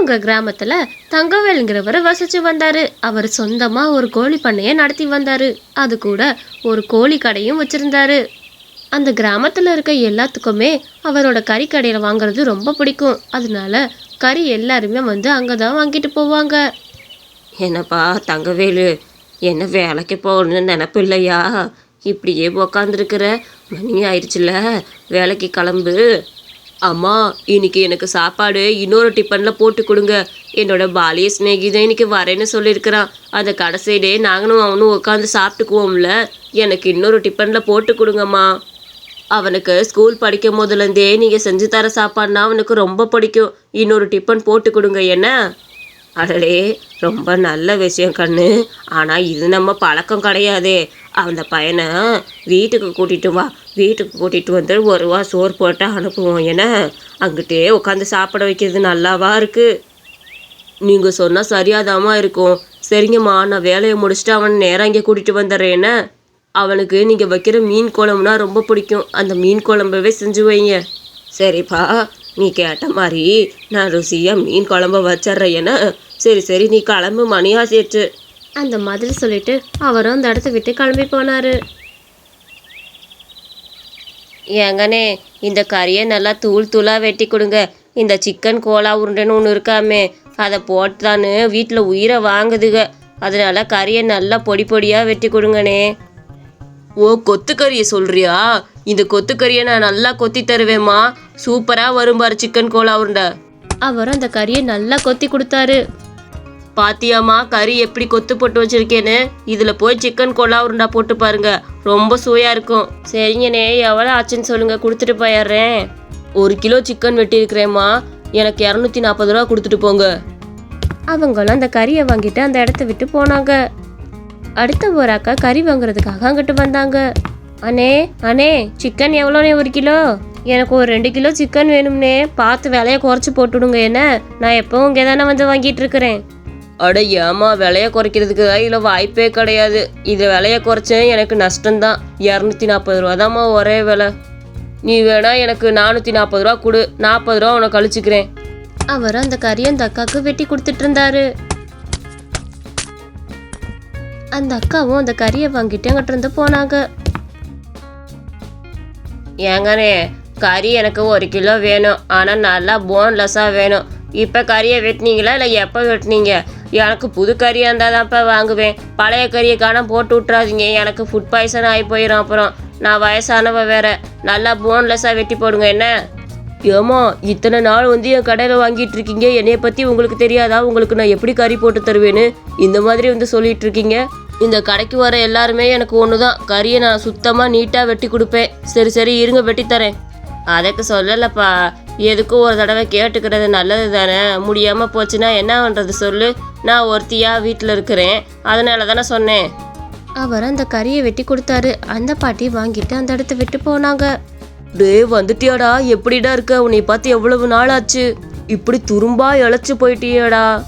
அவங்க கிராமத்துல தங்கவேலுங்கிறவர் வசிச்சு வந்தாரு. அவர் சொந்தமா ஒரு கோழி பண்ணைய நடத்தி வந்தாரு. அது கூட ஒரு கோழி கடையும் வச்சிருந்தாரு. அந்த கிராமத்துல இருக்க எல்லாத்துக்குமே அவரோட கறி கடையில வாங்குறது ரொம்ப பிடிக்கும். அதனால கறி எல்லாருமே வந்து அங்கதான் வாங்கிட்டு போவாங்க. என்னப்பா தங்கவேலு என்ன வேலைக்கு போகணும்னு நினப்பு இல்லையா? இப்படியே உக்காந்துருக்குற மணி ஆயிடுச்சுல வேலைக்கு கிளம்பு. அம்மா இன்னைக்கு எனக்கு சாப்பாடு இன்னொரு டிஃபனில் போட்டு கொடுங்க. என்னோட பாலிய சிநேகிதன் இன்னைக்கு வரேன்னு சொல்லியிருக்கிறான். அந்த கடைசியிலே நாங்களும் அவனும் உட்காந்து சாப்பிட்டுக்குவோம்ல. எனக்கு இன்னொரு டிஃபனில் போட்டு கொடுங்கம்மா. அவனுக்கு ஸ்கூல் படிக்கும் போதுலேருந்தே நீங்கள் செஞ்சு தர சாப்பாடுனா அவனுக்கு ரொம்ப பிடிக்கும். இன்னொரு டிஃபன் போட்டு கொடுங்க என்ன? அடலே ரொம்ப நல்ல விஷயம் கண்ணு. ஆனால் இது நம்ம பழக்கம் கிடையாதே. அந்த பையனை வீட்டுக்கு கூட்டிகிட்டு வா. வீட்டுக்கு கூட்டிகிட்டு வந்து ஒரு ரூபா சோறு போட்டு அனுப்புவோம் ஏன்னா அங்கிட்டே உட்காந்து சாப்பிட வைக்கிறது நல்லாவா இருக்குது நீங்கள் சொன்னால் சரியாதாமா இருக்கும். சரிங்கம்மா நான் வேலையை முடிச்சுட்டு அவன் நேரம் இங்கே கூட்டிகிட்டு வந்துடுறேன் என்ன அவனுக்கு நீங்கள் வைக்கிற மீன் குழம்புனா ரொம்ப பிடிக்கும். அந்த மீன் குழம்பவே செஞ்சு வைங்க. சரிப்பா நீ கேட்ட மாதிரி நான் ருசியாக மீன் குழம்ப வச்சிட்றேன் என்ன சரி சரி நீ கிளம்பு மணி சேர்த்து அந்த மாதிரி சொல்லிட்டு அவரும் அந்த இடத்த விட்டு கிளம்பி போனாரு. ஏங்கண்ணே இந்த கறியை நல்லா தூள் தூளாக வெட்டி கொடுங்க. இந்த சிக்கன் கோலா உருண்டைன்னு ஒன்று இருக்காமே அதை போட்டான்னு வீட்டில் உயிரை வாங்குதுக. அதனால கறியை நல்லா பொடி பொடியாக வெட்டி கொடுங்கண்ணே. ஓ கொத்துக்கறியை சொல்றியா? இந்த கொத்துக்கறியை நான் நல்லா கொத்தி தருவேம்மா. சூப்பராக வரும் பாரு சிக்கன் கோலா உருண்டை. அவரும் அந்த கறியை நல்லா கொத்தி கொடுத்தாரு. பாத்தியாம்மா கறி எப்படி கொத்து போட்டு வச்சிருக்கேன்னு? இதில் போய் சிக்கன் கொலா உருண்டா போட்டு பாருங்க. ரொம்ப சுவையாக இருக்கும். சரிங்கண்ணே எவ்வளோ ஆச்சுன்னு சொல்லுங்க கொடுத்துட்டு போயிடுறேன். ஒரு கிலோ சிக்கன் வெட்டியிருக்கிறேம்மா. எனக்கு இரநூத்தி நாற்பது ரூபா கொடுத்துட்டு போங்க. அவங்களும் அந்த கறியை வாங்கிட்டு அந்த இடத்த விட்டு போனாங்க. அடுத்த ஒரு அக்கா கறி வாங்குறதுக்காக அங்கிட்டு வந்தாங்க. அண்ணே அண்ணே சிக்கன் எவ்வளோண்ணே ஒரு கிலோ? எனக்கு ஒரு ரெண்டு கிலோ சிக்கன் வேணும்னே பார்த்து விலையை குறைச்சி போட்டுடுங்க என்ன? நான் எப்பவும் இங்கே தானே வந்து வாங்கிட்டு இருக்கிறேன். அட ஏமா விலையை குறைக்கிறதுக்கு இதில் வாய்ப்பே கிடையாது. இது விலையை குறைச்சேன் எனக்கு நஷ்டம்தான். இரநூத்தி நாற்பது ரூபா தாம்மா ஒரே விலை. நீ வேணா எனக்கு நானூற்றி நாற்பது ரூபா கொடு. நாற்பது ரூபா உனக்கு கழிச்சுக்கிறேன் அவர் அந்த கறியை அந்த அக்காவுக்கு வெட்டி கொடுத்துட்டு இருந்தாரு அந்த அக்காவும் அந்த கறியை வாங்கிட்டு அங்கிட்டு இருந்து போனாங்க. ஏங்கண்ணே கறி எனக்கு ஒரு கிலோ வேணும். ஆனால் நல்லா போன்லெஸ்ஸாக வேணும். இப்போ கறியை வெட்டினீங்களா இல்லை எப்போ வெட்டினீங்க? எனக்கு புது கறியாக இருந்தால் தான்ப்பா வாங்குவேன். பழைய கறியை காணாம போட்டு விட்றாதீங்க எனக்கு ஃபுட் பாய்சன் ஆகி போயிடும் அப்புறம். நான் வயசானவ வேற. நல்லா போன்லெஸ்ஸாக வெட்டி போடுங்க என்ன? ஏமா இத்தனை நாள் வந்து என் கடையில் வாங்கிட்டு இருக்கீங்க. என்னைய பற்றி உங்களுக்கு தெரியாதா? உங்களுக்கு நான் எப்படி கறி போட்டு தருவேன்னு? இந்த மாதிரி வந்து சொல்லிட்டு இருக்கீங்க. இந்த கடைக்கு வர எல்லாருமே எனக்கு ஒன்று தான் கறியை நான் சுத்தமாக நீட்டாக வெட்டி கொடுப்பேன். சரி சரி இருங்க வெட்டி தரேன். அதுக்கு சொல்லலப்பா. எதுக்கும் ஒரு தடவை கேட்டுக்கிறது நல்லது தானே முடியாமல் போச்சுன்னா என்ன பண்ணுறது சொல்லு? நான் ஒருத்தியாக வீட்டில் இருக்கிறேன். அதனால தானே சொன்னேன். அவர் அந்த கறியை வெட்டி கொடுத்தாரு. அந்த பாட்டி வாங்கிட்டு அந்த இடத்த விட்டு போனாங்க. டே வந்துட்டியாடா? எப்படிடா இருக்க? உன்னை பார்த்து எவ்வளவு நாள் ஆச்சு இப்படி துரும்பா இழைச்சு போயிட்டியாடா.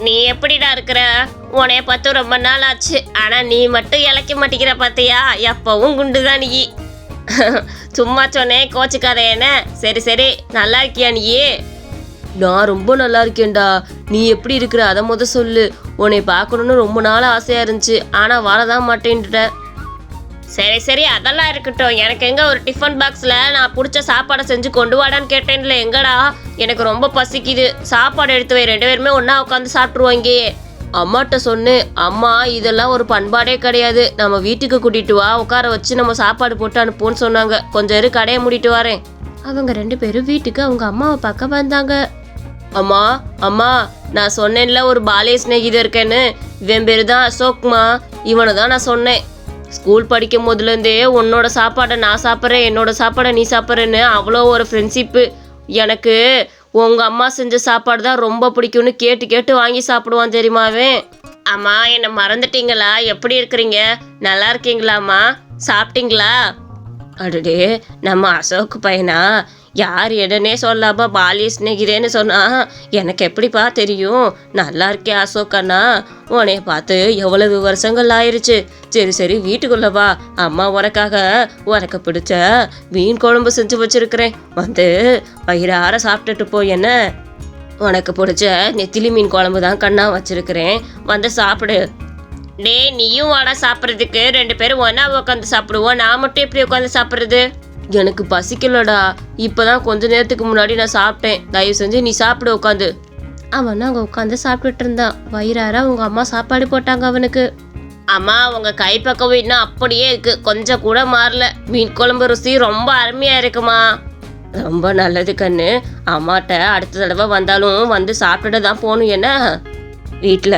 நீ எப்படிடா இருக்கிற? உன்னைய பார்த்து ரொம்ப நாள் ஆச்சு ஆனா நீ மட்டும் இழைக்க மாட்டேங்கிற பார்த்தியா எப்பவும் குண்டுதான் நீ. சும்மா சொன்னேன் கோச்சுக்காத என்ன சரி சரி நல்லா இருக்கியா நீயே? நான் ரொம்ப நல்லா இருக்கேன்டா நீ எப்படி இருக்கிற அதை முத சொல்லு. உன்னை பார்க்கணுன்னு ரொம்ப நாள் ஆசையாக இருந்துச்சு. ஆனால் வரதான் மாட்டேன்ட்டேன் சரி சரி அதெல்லாம் இருக்கட்டும். எனக்கு எங்கே ஒரு டிஃபன் பாக்ஸில் நான் பிடிச்ச சாப்பாடை செஞ்சு கொண்டு வாடான்னு கேட்டேன்ல எங்கடா? எனக்கு ரொம்ப பசிக்குது. சாப்பாடு எடுத்து வை ரெண்டு பேருமே ஒன்றா உட்காந்து சாப்பிட்ருவாங்க அம்மாட்ட சொன்னேன் அம்மா இதெல்லாம் ஒரு பண்பாடே கிடையாது. நம்ம வீட்டுக்கு கூட்டிட்டு வா உட்கார வச்சு நம்ம சாப்பாடு போட்டு அனுப்புவோன்னு சொன்னாங்க. கொஞ்சம் இரு கடையை மூடிட்டு வரேன். அவங்க ரெண்டு பேரும் வீட்டுக்கு அவங்க அம்மாவை பார்க்க வந்தாங்க. அம்மா அம்மா நான் சொன்னேன்ல ஒரு பாலிய சிநேகிதர் இருக்கேன்னு. இவன் பேரு தான் அசோக்மா. இவனை தான் நான் சொன்னேன். ஸ்கூல் படிக்கும் போதுலேருந்தே உன்னோட சாப்பாடை நான் சாப்பிட்றேன் என்னோட சாப்பாடை நீ சாப்பிட்றேன்னு அவ்வளோ ஒரு ஃப்ரெண்ட்ஷிப்பு எனக்கு உங்கள் அம்மா செஞ்ச சாப்பாடு தான் ரொம்ப பிடிக்கும்னு கேட்டு கேட்டு வாங்கி சாப்பிடுவான் தெரியுமாவே? அம்மா என்னை மறந்துட்டீங்களா? எப்படி இருக்கிறீங்க? நல்லா இருக்கீங்களாம்மா? சாப்பிட்டீங்களா? அடடே நம்ம அசோக் பையனா? யார் என்னன்னே சொல்லாம பாலிய சிநேகிதேன்னு சொன்னா எனக்கு எப்படிப்பா தெரியும்? நல்லா இருக்கே அசோக் அண்ணா. உன்னைய பார்த்து எவ்வளவு வருஷங்கள் ஆயிருச்சு. சரி சரி வீட்டுக்குள்ள வா. அம்மா உனக்காக உனக்கு பிடிச்ச மீன் குழம்பு செஞ்சு வச்சிருக்கிறேன். வந்து வயிறார சாப்பிட்டுட்டு போ என்ன? உனக்கு பிடிச்ச நெத்திலி மீன் குழம்பு தான் கண்ணா வச்சிருக்கிறேன். வந்து சாப்பிடு. டேய் நீயும் வாடா சாப்பிட்றதுக்கு. ரெண்டு பேரும் ஒன்றா உட்காந்து சாப்பிடுவோம். நான் மட்டும் எப்படி உட்காந்து சாப்பிட்றது? எனக்கு பசிக்கலடா. இப்போதான் கொஞ்ச நேரத்துக்கு முன்னாடி நான் சாப்பிட்டேன். தயவு செஞ்சு நீ சாப்பிடு உட்காந்து அவன் அங்கே உட்காந்து சாப்பிட்டுட்டு இருந்தான் வயிறார அவங்க அம்மா சாப்பாடு போட்டாங்க அவனுக்கு. அம்மா உங்க கைப்பக்கம் இன்னும் அப்படியே இருக்கு. கொஞ்சம் கூட மாறல. மீன் குழம்பு ருசி ரொம்ப அருமையா இருக்குமா. ரொம்ப நல்லது கண்ணு. அம்மாட்ட அடுத்த தடவை வந்தாலும் வந்து சாப்பிட்டுட்டு தான் போகணும் என்ன? வீட்டில்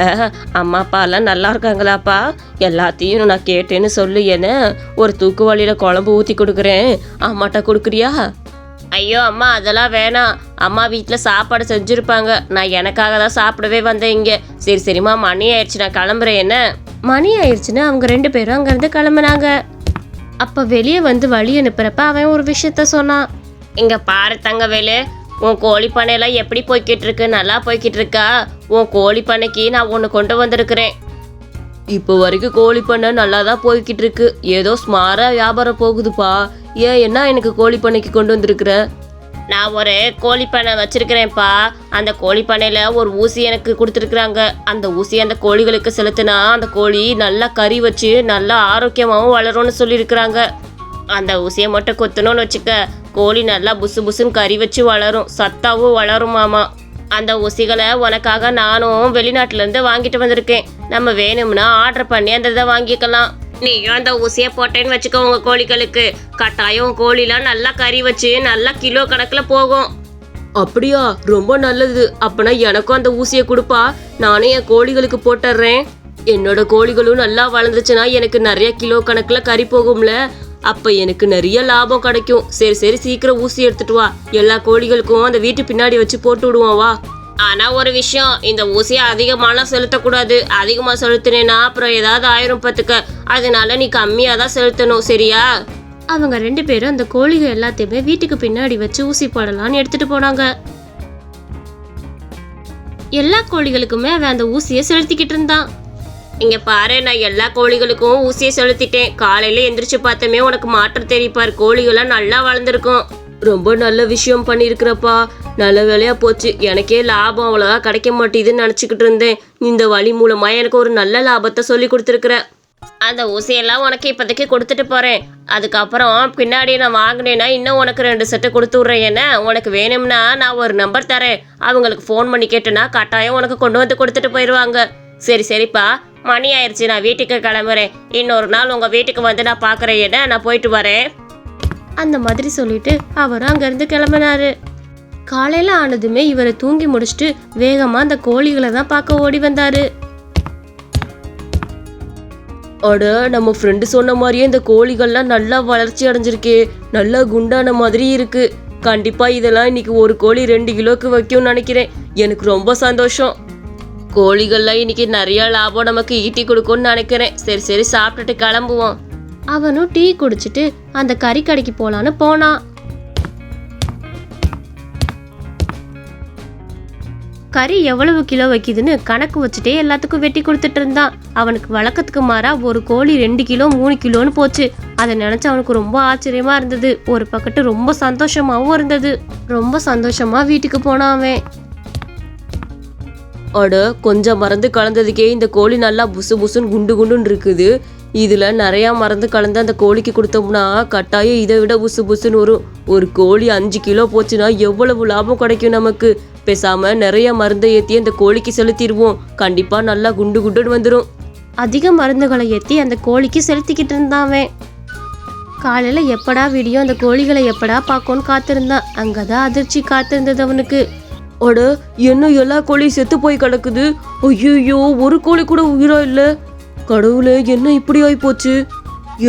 அம்மா அப்பாலாம் நல்லா இருக்காங்களாப்பா? எல்லாத்தையும் நான் கேட்டேன்னு சொல்லு என்ன? ஒரு தூக்கு வழியில் குழம்பு ஊற்றி கொடுக்குறேன். அம்மாட்ட கொடுக்குறியா? ஐயோ அம்மா அதெல்லாம் வேணாம். அம்மா வீட்டில் சாப்பாடு செஞ்சுருப்பாங்க. நான் எனக்காக தான் சாப்பிடவே வந்தேன் இங்கே. சரி சரிம்மா மணி ஆயிடுச்சு நான் கிளம்புறேன் என்ன? மணி ஆயிடுச்சுன்னு அவங்க ரெண்டு பேரும் அங்கேருந்து கிளம்புனாங்க. அப்போ வெளியே வந்து வழி அனுப்புறப்ப அவன் ஒரு விஷயத்த சொன்னான். இங்க பாரு தங்கவேலு உன் கோழி பண்ணையெல்லாம் எப்படி போய்கிட்டு இருக்கு நல்லா போய்கிட்டு இருக்கா உன் கோழி பண்ணைக்கு நான் ஒன்று கொண்டு வந்திருக்கிறேன். இப்போ வரைக்கும் கோழி பண்ணை நல்லா தான் போய்கிட்டு இருக்கு ஏதோ ஸ்மாராக வியாபாரம் போகுதுப்பா. ஏன் என்ன எனக்கு கோழி பண்ணைக்கு கொண்டு வந்திருக்கிற? நான் ஒரு கோழி பண்ணை வச்சிருக்கிறேன்ப்பா. அந்த கோழி பண்ணையில் ஒரு ஊசி எனக்கு கொடுத்துருக்குறாங்க. அந்த ஊசி அந்த கோழிகளுக்கு செலுத்தினா அந்த கோழி நல்லா கறி வச்சு நல்லா ஆரோக்கியமாகவும் வளரும்னு சொல்லியிருக்கிறாங்க. அந்த ஊசியை மட்டும் கொத்தணும்னு வச்சுக்க. கோழி நல்லா புசு புசுன்னு கறி வச்சு வளரும். சத்தாவும் வளரும் மாமா. அந்த ஊசிகளை உனக்காக நானும் வெளிநாட்டிலேருந்து வாங்கிட்டு வந்திருக்கேன். நம்ம வேணும்னா ஆர்டர் பண்ணி அந்த இதை வாங்கிக்கலாம். நீயும் அந்த ஊசியை போட்டேன்னு வச்சுக்கோ உங்கள் கோழிகளுக்கு. கட்டாயம் கோழிலாம் நல்லா கறி வச்சு நல்லா கிலோ கணக்கில் போகும். அப்படியா? ரொம்ப நல்லது. அப்பனா எனக்கும் அந்த ஊசியை கொடுப்பா. நானும் என் கோழிகளுக்கு போட்டுடுறேன். என்னோட கோழிகளும் நல்லா வளர்ந்துச்சுன்னா எனக்கு நிறைய கிலோ கணக்கில் கறி போகும்ல. அப்ப எனக்கு நிறைய லாபம் கிடைக்கும். சரி சரி சீக்கிரம் ஊசி எடுத்துட்டு வா. எல்லா கோழிகளுக்கும் அந்த வீட்டு பின்னாடி வச்சு போட்டு விடுவோம் வா. ஆனா ஒரு விஷயம் இந்த ஊசியை அதிகமாலாம் செலுத்தக்கூடாது. அதிகமா செலுத்தினேன்னா அப்புறம் ஏதாவது ஆயிரம் பத்துக்க அதனால நீ கம்மியா தான் செலுத்தணும் சரியா? அவங்க ரெண்டு பேரும் அந்த கோழிகள் எல்லாத்தையுமே வீட்டுக்கு பின்னாடி வச்சு ஊசி போடலான்னு எடுத்துட்டு போனாங்க. எல்லா கோழிகளுக்குமே அவன் அந்த ஊசியை செலுத்திக்கிட்டு இருந்தான். இங்க பாரு நான் எல்லா கோழிகளுக்கும் ஊசியை செலுத்திட்டேன். காலையில எந்திரிச்சு பார்த்தமே உனக்கு மாற்றம் தெரிப்பார் கோழிகள்லாம் நல்லா வளர்ந்துருக்கும். ரொம்ப நல்ல விஷயம் பண்ணியிருக்கிறப்பா. நல்ல வேலையா போச்சு. எனக்கே லாபம் அவ்வளோவா கிடைக்க மாட்டேதுன்னு நினச்சிக்கிட்டு இருந்தேன். இந்த வழி மூலமா எனக்கு ஒரு நல்ல லாபத்தை சொல்லி கொடுத்துருக்குற. அந்த ஊசியெல்லாம் உனக்கு இப்போதைக்கு கொடுத்துட்டு போகிறேன் அதுக்கப்புறம் பின்னாடி நான் வாங்கினேன்னா இன்னும் உனக்கு ரெண்டு செட்டு கொடுத்து விட்றேன். என்ன? உனக்கு வேணும்னா நான் ஒரு நம்பர் தரேன். அவங்களுக்கு ஃபோன் பண்ணி கேட்டேன்னா கட்டாயம் உனக்கு கொண்டு வந்து கொடுத்துட்டு போயிடுவாங்க. சரி சரிப்பா. மணி ஆயிடுச்சு நான் வீட்டுக்கு கிளம்புறேன். இன்னொரு நாள் உங்கள் வீட்டுக்கு வந்து நான் பார்க்குறேன். என்ன? நான் போயிட்டு வரேன். அந்த மாதிரி சொல்லிட்டு அவரும் அங்கேருந்து கிளம்பினாரு. காலையில ஆனதுமே இவரை தூங்கி முடிச்சுட்டு வேகமா அந்த கோழிகளை தான் பார்க்க ஓடி வந்தாரு. அட நம்ம ஃப்ரெண்டு சொன்ன மாதிரியே இந்த கோழிகள்லாம் நல்லா வளர்ச்சி அடைஞ்சிருக்கே. நல்லா குண்டான மாதிரி இருக்கு. கண்டிப்பா இதெல்லாம் இன்னைக்கு ஒரு கோழி ரெண்டு கிலோக்கு வைக்கும்னு நினைக்கிறேன். எனக்கு ரொம்ப சந்தோஷம். கோழிகள்லாம் இன்னைக்கு நிறைய லாபம் நமக்கு ஈட்டி கொடுக்கும்னு நினைக்கிறேன். சரி சரி சாப்பிட்டுட்டு கிளம்புவோம். அவனும் டீ குடிச்சிட்டு அந்த கறி கடைக்கு போலான்னு போனான். கறி எவ்வளவு கிலோ வைக்குதுன்னு கணக்கு வச்சுட்டே எல்லாத்துக்கும் வெட்டி கொடுத்துட்டு இருந்தான். அவனுக்கு வழக்கத்துக்கு மாறா ஒரு கோழி ரெண்டு கிலோ மூணு கிலோன்னு போச்சு. அதை நினைச்சு அவனுக்கு ரொம்ப ஆச்சரியமா இருந்தது. ஒரு பக்கத்து ரொம்ப சந்தோஷமாவும் இருந்தது. ரொம்ப சந்தோஷமா வீட்டுக்கு போனான் அவன். அட கொஞ்சம் மருந்து கலந்ததுக்கே இந்த கோழி நல்லா புசு புசுன்னு குண்டு குண்டுன்னு இருக்குது. இதில் நிறையா மருந்து கலந்து அந்த கோழிக்கு கொடுத்தோம்னா கட்டாயம் இதை விட புசு புசுன்னு வரும் ஒரு கோழி அஞ்சு கிலோ போச்சுன்னா எவ்வளவு லாபம் கிடைக்கும் நமக்கு? பேசாமல் நிறைய மருந்தை ஏற்றி அந்த கோழிக்கு செலுத்திடுவோம். கண்டிப்பாக நல்லா குண்டு குண்டுன்னு வந்துடும் அதிக மருந்துகளை ஏற்றி அந்த கோழிக்கு செலுத்திக்கிட்டு இருந்தாவே. காலையில் எப்படா விடியும் அந்த கோழிகளை எப்படா பார்க்கணும்னு காத்திருந்தான் அங்கே தான் அதிர்ச்சி காத்திருந்தது அவனுக்கு. அட என்ன எல்லா கோழியும் செத்து போய் கிடக்குது? ஐயோ ஒரு கோழி கூட உயிரா இல்லை. கடவுளே என்ன இப்படி ஆகி போச்சு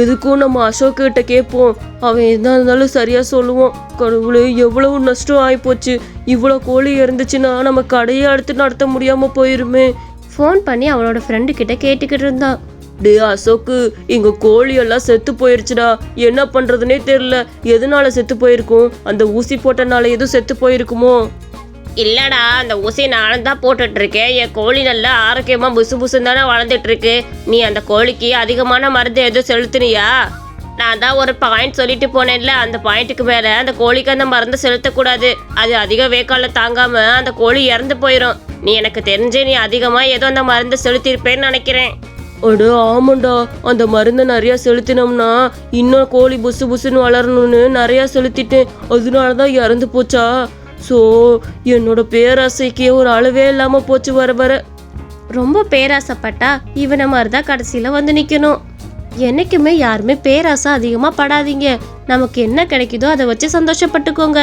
எதுக்கும் நம்ம அசோக் கிட்ட கேட்போம். அவன் என்ன இருந்தாலும் சரியா சொல்லுவான். கடவுளே எவ்வளவு நஷ்டம் ஆயிப்போச்சு. இவ்வளோ கோழி இருந்துச்சுன்னா நம்ம கடையே அடுத்து நடத்த முடியாம போயிருமே. ஃபோன் பண்ணி அவனோட ஃப்ரெண்டு கிட்ட கேட்டுக்கிட்டு இருந்தான் டே அசோக்கு இங்க கோழி எல்லாம் செத்து போயிருச்சுடா. என்ன பண்றதுனே தெரியல. எதனால செத்து போயிருக்கும்? அந்த ஊசி போட்டனால எதுவும் செத்து போயிருக்குமோ? இல்லடா அந்த ஊசி நானும் தான் போட்டுட்டு இருக்கேன் என் கோழி நல்லா ஆரோக்கியமா புசு புசுன்னு தானே வளர்ந்துட்டு இருக்கு நீ அந்த கோழிக்கு அதிகமான மருந்து எதுவும் செலுத்துனியா? நான் தான் ஒரு பாயிண்ட் சொல்லிட்டு போனேன்ல அந்த பாயிண்ட்டுக்கு மேலே அந்த கோழிக்கு அந்த மருந்தை செலுத்தக்கூடாது. அது அதிக வேக்கால தாங்காம அந்த கோழி இறந்து போயிடும் நீ எனக்கு தெரிஞ்சு நீ அதிகமாக ஏதோ அந்த மருந்தை செலுத்தியிருப்பேன்னு நினைக்கிறேன். அட ஆமாண்டா. அந்த மருந்து நிறையா செலுத்தினோம்னா இன்னும் கோழி புசு புசுன்னு வளரணும்னு நிறையா செலுத்திட்டேன். அதனால தான் இறந்து போச்சா? ஸோ என்னோட பேராசைக்கே ஒரு அளவே இல்லாமல் போச்சு வர வர. ரொம்ப பேராசைப்பட்டா இவனை மாதிரி தான் கடைசியில் வந்து நிற்கணும் என்னைக்குமே யாருமே பேராசை அதிகமாக படாதீங்க. நமக்கு என்ன கிடைக்குதோ அதை வச்சு சந்தோஷப்பட்டுக்கோங்க.